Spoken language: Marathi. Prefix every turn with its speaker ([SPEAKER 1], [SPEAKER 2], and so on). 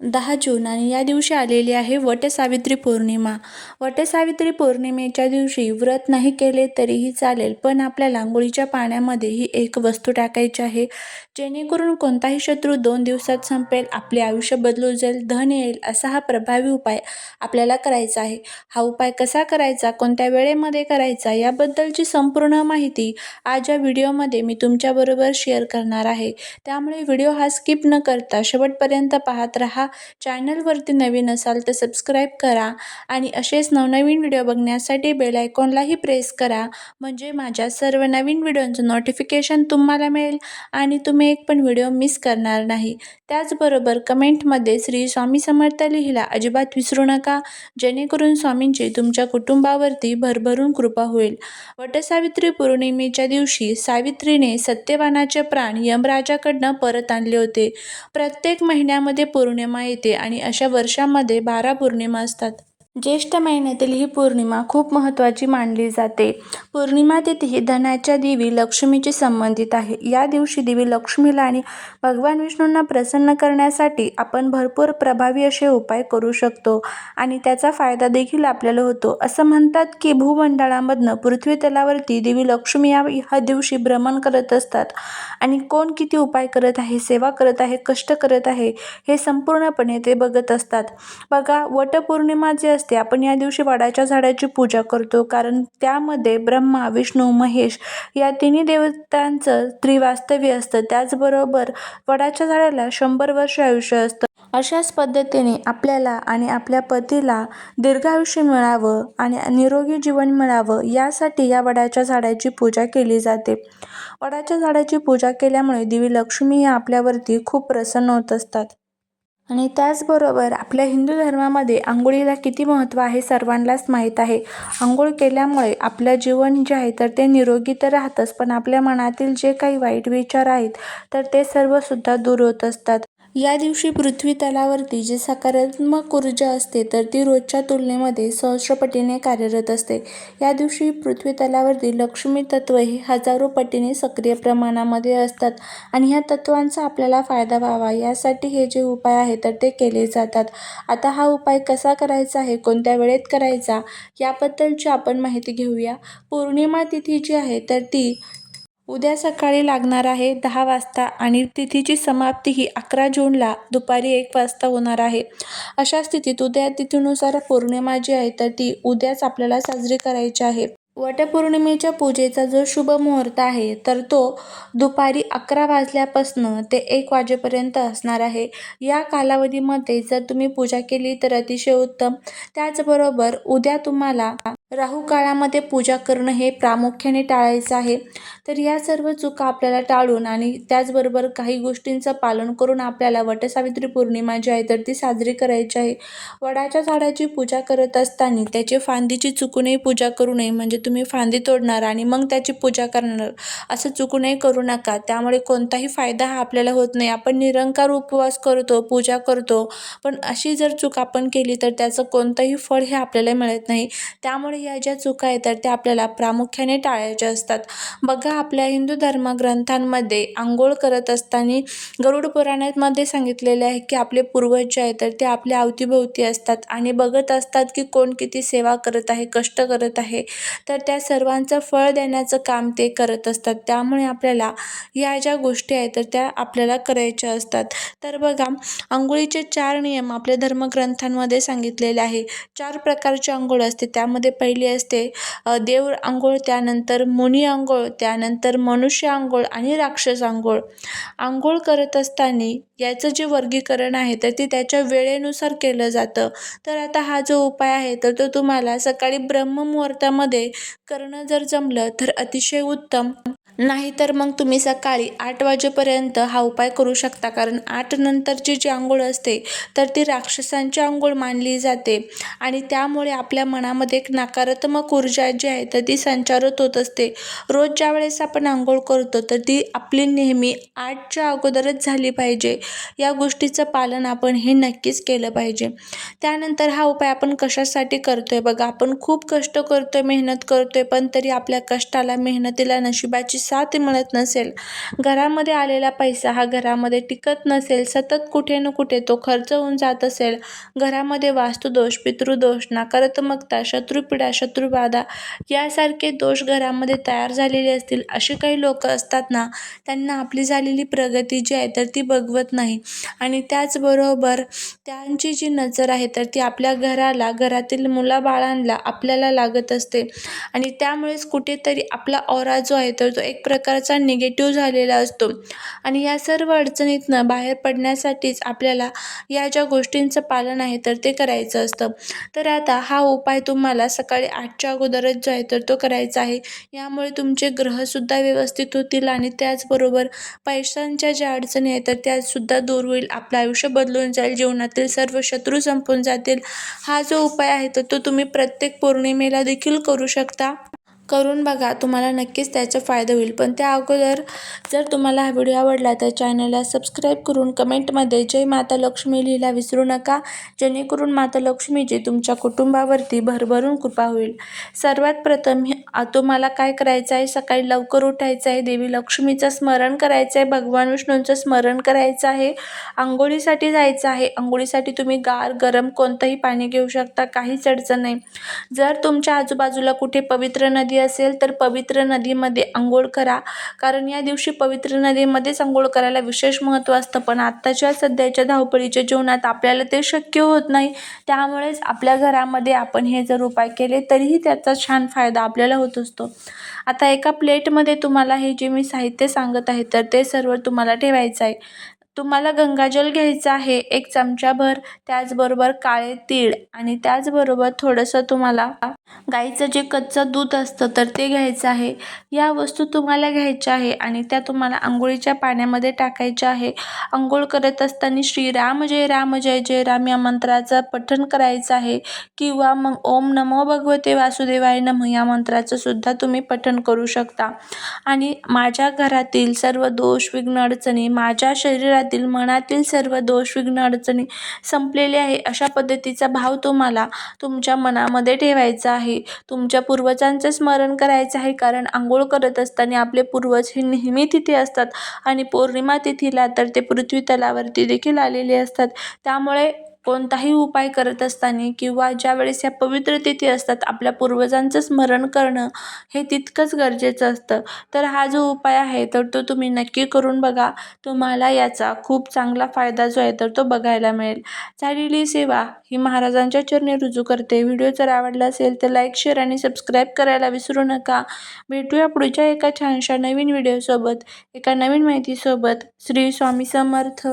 [SPEAKER 1] दहा जून आणि या दिवशी आलेली आहे वटसावित्री पौर्णिमा. वटसावित्री पौर्णिमेच्या दिवशी व्रत नाही केले तरीही चालेल पण आपल्याला आंघोळीच्या पाण्यामध्ये ही एक वस्तू टाकायची आहे जेणेकरून कोणताही शत्रू दोन दिवसात संपेल आपले आयुष्य बदलू जाईल धन येईल असा हा प्रभावी उपाय आपल्याला करायचा आहे. हा उपाय कसा करायचा कोणत्या वेळेमध्ये करायचा याबद्दलची संपूर्ण माहिती आज या व्हिडिओमध्ये मी तुमच्याबरोबर शेअर करणार आहे. त्यामुळे व्हिडिओ हा स्किप न करता शेवटपर्यंत पाहत राहा. चॅनलवरती नवीन असाल तर सबस्क्राईब करा आणि असेच नवनवीन व्हिडिओ बघण्यासाठी बेल आयकॉनलाही प्रेस करा. म्हणजे माझ्या सर्व नवीन व्हिडिओंचं नोटिफिकेशन तुम्हाला मिळेल आणि तुम्ही एक पण व्हिडिओ मिस करणार नाही. त्याचबरोबर कमेंटमध्ये श्री स्वामी समर्थ लिहिला अजिबात विसरू नका. जेणेकरून स्वामींची तुमच्या कुटुंबावरती भरभरून कृपा होईल. वटसावित्री पौर्णिमेच्या दिवशी सावित्रीने सत्यवानाचे प्राण यमराजाकडनं परत आणले होते. प्रत्येक महिन्यामध्ये पौर्णिमा येते आणि अशा वर्षामध्ये बारा पौर्णिमा असतात. ज्येष्ठ महिन्यातील ही पौर्णिमा खूप महत्त्वाची मानली जाते. पौर्णिमा तिथी ही धनाच्या देवी लक्ष्मीची संबंधित आहे. या दिवशी देवी लक्ष्मीला आणि भगवान विष्णूंना प्रसन्न करण्यासाठी आपण भरपूर प्रभावी असे उपाय करू शकतो आणि त्याचा फायदा देखील आपल्याला होतो. असं म्हणतात की भूमंडळामधनं पृथ्वी तलावरती देवी लक्ष्मी या ह्या दिवशी भ्रमण करत असतात. आणि कोण किती उपाय करत आहे सेवा करत आहे कष्ट करत आहे हे संपूर्णपणे ते बघत असतात. बघा वटपौर्णिमा जे असते आपण या दिवशी वडाच्या झाडाची पूजा करतो. कारण त्यामध्ये ब्रह्मा विष्णू महेश या तिन्ही देवतांचं त्रिवास्तव्य असतं. त्याचबरोबर वडाच्या झाडाला शंभर वर्ष आयुष्य असतं. अशाच पद्धतीने आपल्याला आणि आपल्या पतीला दीर्घायुष्य मिळावं आणि निरोगी जीवन मिळावं यासाठी या वडाच्या झाडाची पूजा केली जाते. वडाच्या झाडाची पूजा केल्यामुळे देवी लक्ष्मी या आपल्यावरती खूप प्रसन्न होत असतात. आणि त्याचबरोबर आपल्या हिंदू धर्मामध्ये आंघोळीला किती महत्त्व आहे सर्वांनाच माहीत आहे. आंघोळ केल्यामुळे आपलं जीवन जे आहे तर ते निरोगी तर राहतंच पण आपल्या मनातील जे काही वाईट विचार आहेत तर ते सर्वसुद्धा दूर होत असतात. या दिवशी पृथ्वी तलावरती जी सकारात्मक ऊर्जा असते तर ती रोजच्या तुलनेमध्ये सहस्रपटीने कार्यरत असते. या दिवशी पृथ्वी तलावरती लक्ष्मी तत्व हे हजारो पटीने सक्रिय प्रमाणामध्ये असतात आणि ह्या तत्वांचा आपल्याला फायदा व्हावा यासाठी हे जे उपाय आहेत तर ते केले जातात. आता हा उपाय कसा करायचा आहे कोणत्या वेळेत करायचा याबद्दलची आपण माहिती घेऊया. पौर्णिमा तिथी जी आहे तर ती उद्या सकाळी लागणार आहे दहा वाजता आणि तिथीची समाप्ती ही अकरा जूनला दुपारी एक वाजता होणार आहे. अशा स्थितीत उद्या तिथीनुसार पौर्णिमा जी आहे तर ती उद्याच आपल्याला साजरी करायची आहे. वटपौर्णिमेच्या पूजेचा जो शुभ मुहूर्त आहे तर तो दुपारी अकरा वाजल्यापासनं ते एक वाजेपर्यंत असणार आहे. या कालावधीमध्ये जर तुम्ही पूजा केली तर अतिशय उत्तम. त्याचबरोबर उद्या तुम्हाला राहू काळामध्ये पूजा करणं हे प्रामुख्याने टाळायचं आहे. तर या सर्व चुका आपल्याला टाळून आणि त्याचबरोबर काही गोष्टींचं पालन करून आपल्याला वटसावित्री पौर्णिमा जी आहे तर ती साजरी करायची आहे. वडाच्या झाडाची पूजा करत असताना त्याची फांदीची चुकूनही पूजा करू नये. म्हणजे तुम्ही फांदी तोडणार आणि मग त्याची पूजा करणार. असं चुकूनही करू नका. त्यामुळे कोणताही फायदा हा आपल्याला होत नाही. आपण निरंकार उपवास करतो पूजा करतो. पण अशी जर चूक आपण केली तर त्याचं कोणतंही फळ हे आपल्याला मिळत नाही. त्यामुळे या ज्या चुका आहेत तर त्या आपल्याला प्रामुख्याने टाळायच्या असतात. बघा आपल्या हिंदू धर्मग्रंथांमध्ये आंघोळ करत असताना गरुड पुराणामध्ये सांगितलेले आहे की आपले पूर्वज जे आहेत तर ते आपल्या अवतीभोवती असतात आणि बघत असतात की कोण किती सेवा करत आहे कष्ट करत आहे. तर त्या सर्वांचं फळ देण्याचं काम ते करत असतात. त्यामुळे आपल्याला या ज्या गोष्टी आहेत तर त्या आपल्याला करायच्या असतात. तर बघा आंघोळीचे चार नियम आपल्या धर्मग्रंथांमध्ये सांगितलेले आहे. चार प्रकारची आंघोळ असते त्यामध्ये पहिली असते. देव आंघोळ त्यानंतर मुनी आंघोळ त्यानंतर मनुष्य आंघोळ आणि राक्षस आंघोळ. आंघोळ करत असताना याचं जे वर्गीकरण आहे तर ते त्याच्या वेळेनुसार केलं जातं. तर आता हा जो उपाय आहे तर तो तुम्हाला सकाळी ब्रह्ममुहूर्तामध्ये करणं जर जमलं तर अतिशय उत्तम. नाहीतर मग तुम्ही सकाळी आठ वाजेपर्यंत हा उपाय करू शकता. कारण आठ नंतरची जी आंघोळ असते तर ती राक्षसांची आंघोळ मानली जाते. आणि त्यामुळे आपल्या मनामध्ये एक नकारात्मक ऊर्जा जी आहे तर ती संचारित होत असते. रोज ज्या वेळेस आपण आंघोळ करतो तर ती आपली नेहमी आठच्या अगोदरच झाली पाहिजे. या गोष्टीचं पालन आपण हे नक्कीच केलं पाहिजे. त्यानंतर हा उपाय आपण कशासाठी करतोय? बघा आपण खूप कष्ट करतोय मेहनत करतोय पण तरी आपल्या कष्टाला मेहनतीला नशिबाची साथ मिळत नसेल. घरामध्ये आलेला पैसा हा घरामध्ये टिकत नसेल सतत कुठे ना कुठे तो खर्च होऊन जात असेल. घरामध्ये वास्तुदोष पितृदोष नकारात्मकता शत्रुपीडा शत्रुबाधा यासारखे दोष घरामध्ये तयार झालेले असतील असे काही लोक असतात ना त्यांना आपली झालेली प्रगती जी आहे तर ती बघवत नाही. आणि त्याचबरोबर त्यांची जी नजर आहे तर ती आपल्या घराला घरातील मुलाबाळांना आपल्याला लागत असते. आणि त्यामुळेच कुठेतरी आपला औरा जो आहे तर तो एक प्रकारचा निगेटिव्ह झालेला असतो. आणि या सर्व अडचणीतनं बाहेर पडण्यासाठीच आपल्याला या ज्या गोष्टींचं पालन आहे तर ते करायचं असतं. तर आता हा उपाय तुम्हाला सकाळी आठच्या अगोदरच जो आहे तर तो करायचा आहे. यामुळे तुमचे ग्रहसुद्धा व्यवस्थित होतील आणि त्याचबरोबर पैशांच्या ज्या अडचणी आहेत तर त्यासुद्धा दूर होईल. आपलं आयुष्य बदलून जाईल जीवनातील सर्व शत्रू संपून जातील. हा जो उपाय आहे तर तो तुम्ही प्रत्येक पौर्णिमेला देखील करू शकता. करून बघा तुम्हाला नक्कीच त्याचा फायदा होईल. पण त्या अगोदर जर तुम्हाला हा व्हिडिओ आवडला तर चॅनलला सबस्क्राईब करून कमेंटमध्ये जय माता लक्ष्मी लिहिला विसरू नका. जेणेकरून माता लक्ष्मीची तुमच्या कुटुंबावरती भरभरून कृपा होईल. सर्वात प्रथम हे- तुम्हाला काय करायचं आहे? सकाळी लवकर उठायचं आहे. देवी लक्ष्मीचं स्मरण करायचं आहे. भगवान विष्णूंचं स्मरण करायचं आहे. आंघोळीसाठी जायचं आहे. आंघोळीसाठी तुम्ही गार गरम कोणतंही पाणी घेऊ शकता. काहीच अडचण नाही. जर तुमच्या आजूबाजूला कुठे पवित्र नदी असेल तर पवित्र नदीमध्ये आंघोळ करा. कारण या दिवशी पवित्र नदीमध्येच आंघोळ करायला विशेष महत्त्व असतं. पण आत्ताच्या सध्याच्या धावपळीच्या जीवनात आपल्याला ते शक्य होत नाही. त्यामुळेच आपल्या घरामध्ये आपण हे जर उपाय केले तरीही त्याचा छान फायदा आपल्याला होत असतो. आता एका प्लेटमध्ये तुम्हाला हे जे मी साहित्य सांगत आहे तर ते सर्व तुम्हाला ठेवायचं आहे. तुम्हाला गंगाजल घ्यायचं आहे एक चमचाभर त्याचबरोबर काळे तीळ आणि त्याचबरोबर थोडंसं तुम्हाला गाईचं जे कच्चं दूध असतं तर ते घ्यायचं आहे. या वस्तू तुम्हाला घ्यायच्या आहे आणि त्या तुम्हाला आंघोळीच्या पाण्यामध्ये टाकायच्या आहे. आंघोळ करत असताना श्रीराम जय राम जय जय राम या मंत्राचं पठण करायचं आहे किंवा मग ओम नमो भगवते वासुदेवाय नम या मंत्राचं सुद्धा तुम्ही पठण करू शकता. आणि माझ्या घरातील सर्व दोष विघ्न अडचणी माझ्या शरीरात शरीरातील मनातील सर्व दोष विघ्न अडचणी संपलेले आहे. अशा पद्धतीचा भाव तुम्हाला तुमच्या मनामध्ये ठेवायचा आहे. तुमच्या पूर्वजांचं स्मरण करायचं आहे. कारण आंघोळ करत असताना आपले पूर्वज हे नेहमी तिथे असतात. आणि पौर्णिमा तिथीला तर ते पृथ्वी तलावरती देखील आलेले असतात. त्यामुळे कोणताही उपाय करत असताना किंवा ज्या वेळेस या पवित्र तिथी असतात आपल्या पूर्वजांचं स्मरण करणं हे तितकंच गरजेचं असतं. तर हा जो उपाय आहे तर तो तुम्ही नक्की करून बघा. तुम्हाला याचा खूप चांगला फायदा जो आहे तर तो बघायला मिळेल. झालेली सेवा ही महाराजांच्या चरणी रुजू करते. व्हिडिओ जर आवडला असेल तर लाईक शेअर आणि सबस्क्राईब करायला विसरू नका. भेटूया पुढच्या एका छानशा नवीन व्हिडिओसोबत एका नवीन माहितीसोबत. श्री स्वामी समर्थ.